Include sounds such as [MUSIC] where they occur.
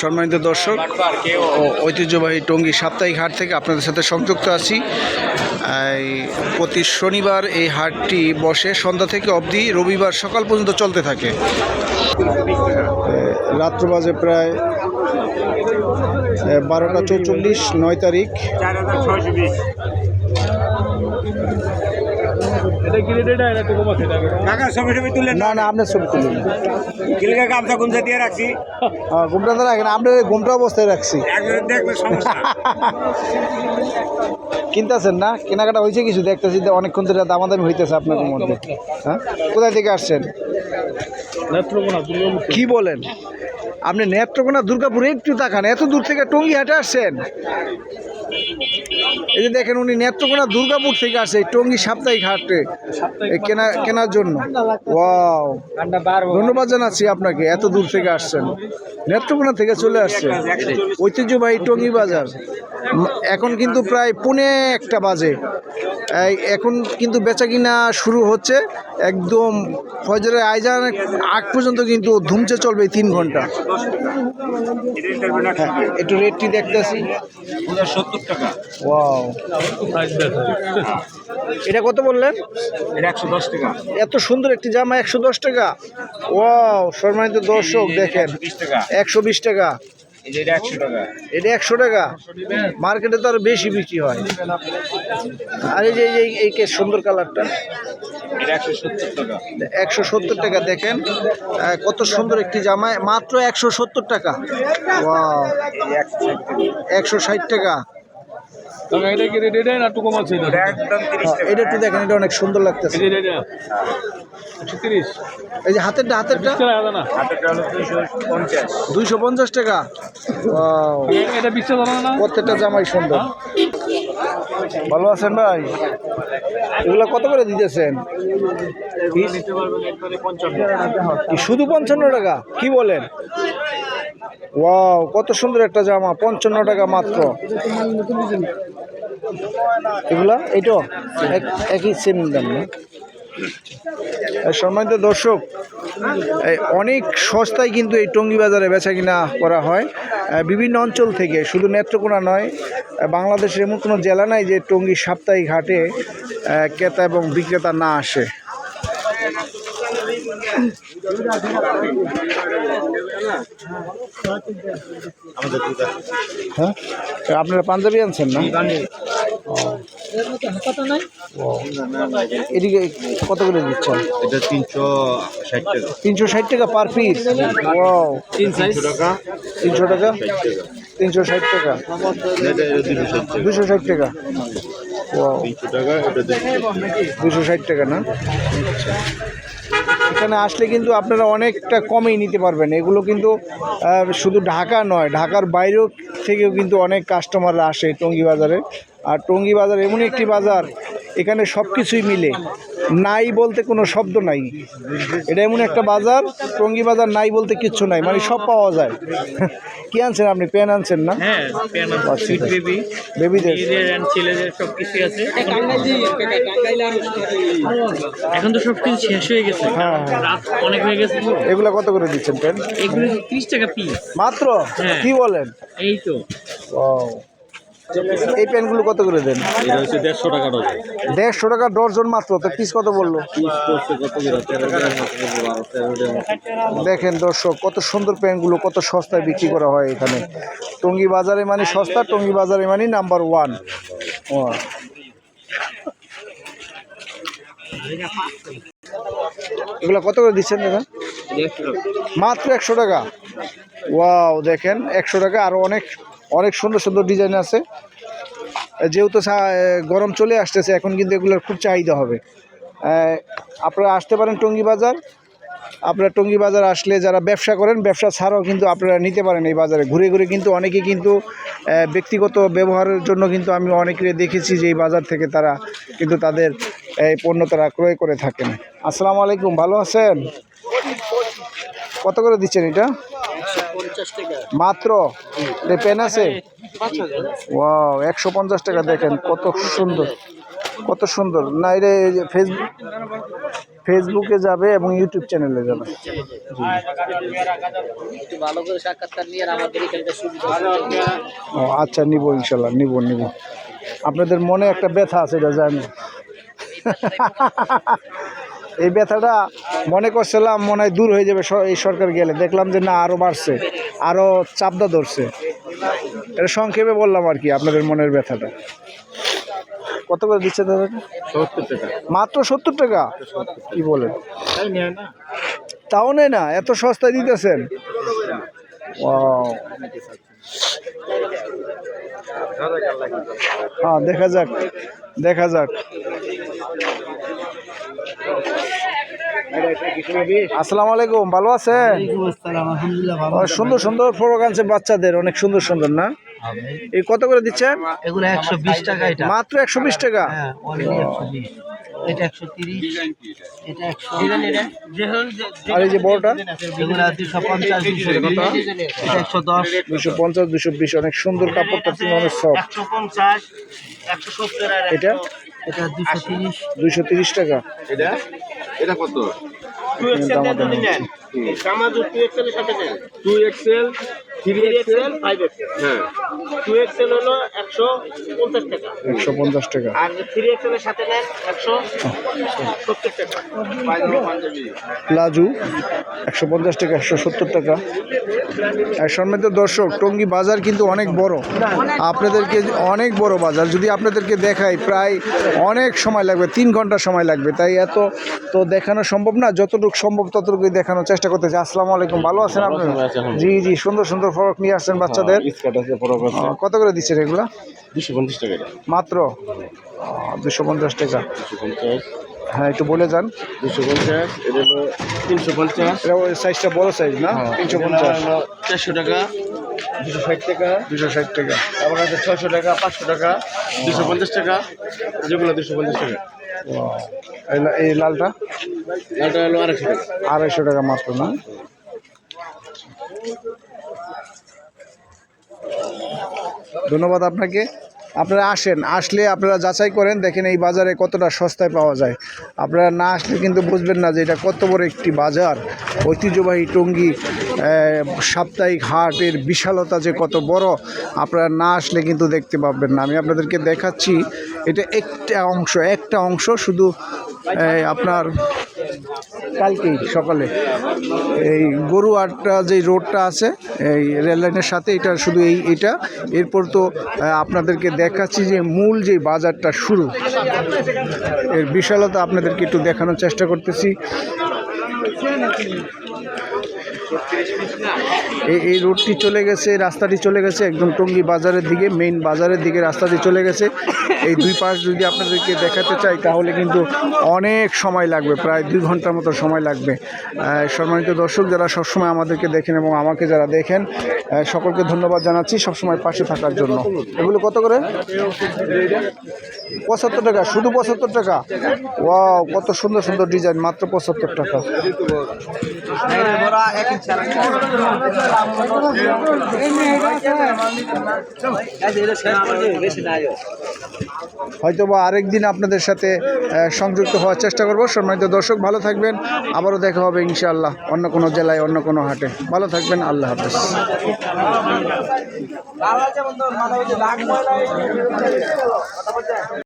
সম্মানিত দর্শক ঐতিহ্যবাহী টঙ্গী সাপ্তাহিক হাট থেকে আপনাদের সাথে সংযুক্ত আছি। প্রতি শনিবার এই হাটটি বসে, সন্ধ্যা থেকে অবধি রবিবার সকাল পর্যন্ত চলতে থাকে। রাত্র বাজে প্রায় বারোটা চৌচল্লিশ, নয় তারিখ। চার হাজার ছয়শো বিশ কাকা ছবি ছবি তুললেন না? না আপনার ছবি তুলুন। কিলকা গামছা গুমছা দিয়ে রাখছি? ঘুমটা তো রাখেন আপনি ঘুমটা অবস্থায় রাখছি। সমস্যা। [LAUGHS] কিনতেছেন না? কেনাকাটা হয়েছে কিছু? দেখতেছি যে অনেকক্ষণ ধরে দামাদামি হইতেছে আপনার মধ্যে। হ্যাঁ? কোথায় থেকে আসছেন? কি বলেন? আপনি নেত্রকোনা দুর্গাপুরে একটু তাকান। এত দূর থেকে টঙ্গি হাটে আসছেন? এই যে দেখেন উনি নেত্রকোনা দুর্গাপুর থেকে আসে টঙ্গী সাপ্তাহিক হাটে। কেনা কেনার জন্য। ওয়াও। ধন্যবাদ জানাচ্ছি আপনাকে এত দূর থেকে আসছেন। নেত্রকোনা থেকে চলে আসছে। ঐতিহ্যবাহী টঙ্গী বাজার। এখন কিন্তু প্রায় পুনে একটা বাজে। এখন কিন্তু বেচা কিনা শুরু হচ্ছে। একদম ফজরের আইজান আগ পর্যন্ত কিন্তু ধুমচে চলবে তিন ঘণ্টা। হ্যাঁ একটু রেটটি দেখতেছি। ওয়াও এটা কত বললেন? টাকা। এত সুন্দর একটি জামা একশো দশ টাকা? ওয়াও সম্মানিত দর্শক দেখেন। একশো বিশ টাকা। এটা একশো টাকা। মার্কেটে তো আরও বেশি বিক্রি হয়। আর এই যে এই যে এই- এই কে সুন্দর কালারটা। একশো সত্তর টাকা। দেখেন। কত সুন্দর একটি জামায় মাত্র একশো সত্তর টাকা। একশো ষাট টাকা। এটা হ্যাঁ, টাকা। এটা একটু দেখেন এটা অনেক সুন্দর লাগতেছে। এই যে হাতেরটা হাতেরটা? হলো টাকা? ওয়াও। প্রত্যেকটা জামাই সুন্দর। ভালো আছেন ভাই? এগুলো কত করে দিতেছেন? কি শুধু পঞ্চান্ন টাকা? কি বলেন? ওয়াও কত সুন্দর একটা জামা পঞ্চান্ন টাকা মাত্র। এগুলা? এক- একই সেম দাম, না? সম্মানিত দর্শক অনেক সস্তায় কিন্তু এই টঙ্গি বাজারে বেচা কিনা করা হয়। বিভিন্ন অঞ্চল থেকে, শুধু নেত্রকোনা নয় বাংলাদেশের এমন কোনো জেলা নাই যে টঙ্গি সাপ্তাহিক হাটে ক্রেতা এবং বিক্রেতা না আসে। হ্যাঁ? আপনারা পাঞ্জাবি আনছেন না? এদিকে কত করে দিচ্ছেন? এটা তিনশো ষাট টাকা। তিনশো ষাট টাকা পার পিস তিনশো টাকা। তিনশো টাকা? তিনশো ষাট টাকা? দুশো ষাট টাকা। দুশো ষাট টাকা? না? আচ্ছা। এখানে আসলে কিন্তু আপনারা অনেকটা কমেই নিতে পারবেন। এগুলো কিন্তু শুধু ঢাকা নয়, ঢাকার বাইরেও থেকেও কিন্তু অনেক কাস্টমাররা আসে টঙ্গি বাজারে। আর টঙ্গি বাজার এমন একটি বাজার, এখানে সব কিছুই মিলে। নাই বলতে কোনো শব্দ নাই। এটা এমন একটা বাজার, টঙ্গি বাজার নাই বলতে কিচ্ছু নাই মানে সব পাওয়া যায়। কি আনছেন আপনি? পেন আনছেন না? হ্যাঁ। সুইট বেবি বেবিদের মেয়েদের ছেলেদের সব কিছু আছে। এখন তো সব কিছু শেষ হয়ে গেছে। হ্যাঁ, হ্যাঁ। রাত অনেক হয়ে গেছে। এগুলো কত করে দিচ্ছেন পেন? এগুলো ত্রিশ টাকা পিস মাত্র? হ্যাঁ। কি বলেন? এই তো। ও এই প্যান্টগুলো কত করে দেন? দেড়শো টাকা ডজন। দেড়শো টাকা ডর্জন মাত্র তো পিস কত বলল। দেখেন দর্শক কত সুন্দর প্যান্টগুলো কত সস্তায় বিক্রি করা হয় এখানে। টঙ্গি বাজারে মানে সস্তা টঙ্গী বাজারে মানে নাম্বার ওয়ান। এগুলো কত করে দিচ্ছেন দেখেন? মাত্র একশো টাকা। ওয়াও দেখেন একশো টাকা আরও অনেক অনেক সুন্দর সুন্দর ডিজাইন আছে। যেহেতু গরম চলে আসতেছে এখন কিন্তু এগুলোর খুব চাহিদা হবে। আপনারা আসতে পারেন টঙ্গী বাজার। আপনারা টঙ্গী বাজার আসলে যারা ব্যবসা করেন ব্যবসা ছাড়াও কিন্তু আপনারা নিতে পারেন এই বাজারে। ঘুরে ঘুরে কিন্তু অনেকে কিন্তু ব্যক্তিগত ব্যবহারের জন্য কিন্তু আমি অনেকে দেখেছি যে এই বাজার থেকে তারা কিন্তু তাদের এই পণ্য তারা ক্রয় করে থাকেন। আসসালামু আলাইকুম ভালো আছেন? কত করে দিচ্ছেন এটা? মাত্র? পেন আছে? ওয়াও একশো পঞ্চাশ টাকা দেখেন কত সুন্দর কত সুন্দর। না এটা ফেসবুক ফেসবুকে যাবে এবং ইউটিউব চ্যানেলে যাবে। ও আচ্ছা নিব ইনশাল্লাহ নিব নিব। আপনাদের মনে একটা ব্যথা আছে এটা জানি। এই ব্যথাটা মনে করছিলাম মনে হয় দূর হয়ে যাবে এই সরকার গেলে। দেখলাম যে না আরও বাড়ছে। আরও চাপদা ধরছে। এটা সংক্ষেপে বললাম আর কি আপনাদের মনের ব্যথাটা। কত করে দিচ্ছে দাদা? সত্তর টাকা। মাত্র সত্তর টাকা? কি বলেন? তাও নেই না এত সস্তায় দিতেছেন. হ্যাঁ দেখা যাক দেখা যাক। আসসালামু আলাইকুম ভালো আছেন? ও, সুন্দর সুন্দর ফ্রক আনছে বাচ্চাদের অনেক সুন্দর সুন্দর না? এই কত করে দিচ্ছেন? এগুলো একশো বিশ টাকা মাত্র একশো বিশ টাকা? হ্যাঁ আর এই যে বড়টা? দুশো পঞ্চাশ দুশো বিশ অনেক সুন্দর কাপড়টা অনেক সফট এটা? এটা দুশো তিরিশ। দুইশো তিরিশ টাকা। এটা? এটা কত? দামাদামি হচ্ছে। Two axle three axle five axle হ্যাঁ। টু এক্সেল হলো একশো পঞ্চাশ টাকা। একশো পঞ্চাশ টাকা। আর থ্রি এক্সেলের সাথে নেন একশো সত্তর টাকা। প্লাজু একশো পঞ্চাশ টাকা একশো সত্তর টাকা। আর সম্মানিত দর্শক টঙ্গী বাজার কিন্তু অনেক বড়। আপনাদেরকে অনেক বড় বাজার। যদি আপনাদেরকে দেখাই প্রায় অনেক সময় লাগবে তিন ঘণ্টা সময় লাগবে। তাই এত তো দেখানো সম্ভব না। যতটুকু সম্ভব ততটুকুই দেখানোর চেষ্টা করতেছি। আসসালামু আলাইকুম। ভালো আছেন আপনি? জি জি সুন্দর সুন্দর ফরক নিয়ে আসছেন বাচ্চাদের? আছে আহ, কত করে দিচ্ছেন এগুলা? দুশো পঞ্চাশ টাকা মাত্র? দুশো পঞ্চাশ টাকা। হ্যাঁ একটু বলে যান। দুশো পঞ্চাশ এটা হলো তিনশো পঞ্চাশ। সাইজটা বড় সাইজ না? তিনশো পঞ্চাশ। চারশো টাকা। দুশো ষাট টাকা। দুশো ষাট টাকা। ছশো টাকা পাঁচশো টাকা। দুশো পঞ্চাশ টাকা। যেগুলো দুশো পঞ্চাশ টাকা। এই এই লালটা? লালটা হলো আড়াইশো টাকা। আড়াইশো টাকা মাত্র না? ধন্যবাদ আপনাকে। আপনারা আসেন, আসলে আপনারা যাচাই করেন, দেখেন এই বাজারে কতটা সস্তায় পাওয়া যায়। আপনারা না আসলে কিন্তু বুঝবেন না যে এটা কত বড় একটি বাজার। ঐতিহ্যবাহী টঙ্গী সাপ্তাহিক হাটের বিশালতা যে কত বড়, আপনারা না আসলে কিন্তু দেখতে পাবেন না। আমি আপনাদেরকে দেখাচ্ছি, এটা একটা অংশ একটা অংশ শুধু আপনার কালকেই, সকালে। এই গরু আটটা যে রোডটা আছে, এই রেললাইনের সাথে, এটা শুধু এই, এটা। এরপর তো আপনাদেরকে দেখাচ্ছি যে মূল যে বাজারটা শুরু। এর বিশালতা আপনাদেরকে একটু দেখানোর চেষ্টা করতেছি। এই এই রোডটি চলে গেছে, রাস্তাটি চলে গেছে একদম টঙ্গী বাজারের দিকে মেইন বাজারের দিকে রাস্তাটি চলে গেছে। এই দুই পাশ যদি আপনাদেরকে দেখাতে চাই, তাহলে কিন্তু অনেক সময় লাগবে, প্রায় দুই ঘণ্টার মতো সময় লাগবে। সম্মানিত দর্শক, যারা সবসময় আমাদেরকে দেখেন এবং আমাকে যারা দেখেন সকলকে ধন্যবাদ জানাচ্ছি সবসময় পাশে থাকার জন্য। এগুলো কত করে? পঁচাত্তর টাকা, শুধু পঁচাত্তর টাকা? ওয়াও, কত সুন্দর সুন্দর ডিজাইন, মাত্র পঁচাত্তর টাকা। হয়তো বা আরেকদিন আপনাদের সাথে সংযুক্ত হওয়ার চেষ্টা করব। সম্মানিত দর্শক, ভালো থাকবেন। আবারও দেখা হবে ইনশাআল্লাহ অন্য কোনো জেলায়, অন্য কোনো হাটে। ভালো থাকবেন, আল্লাহ হাফেজ।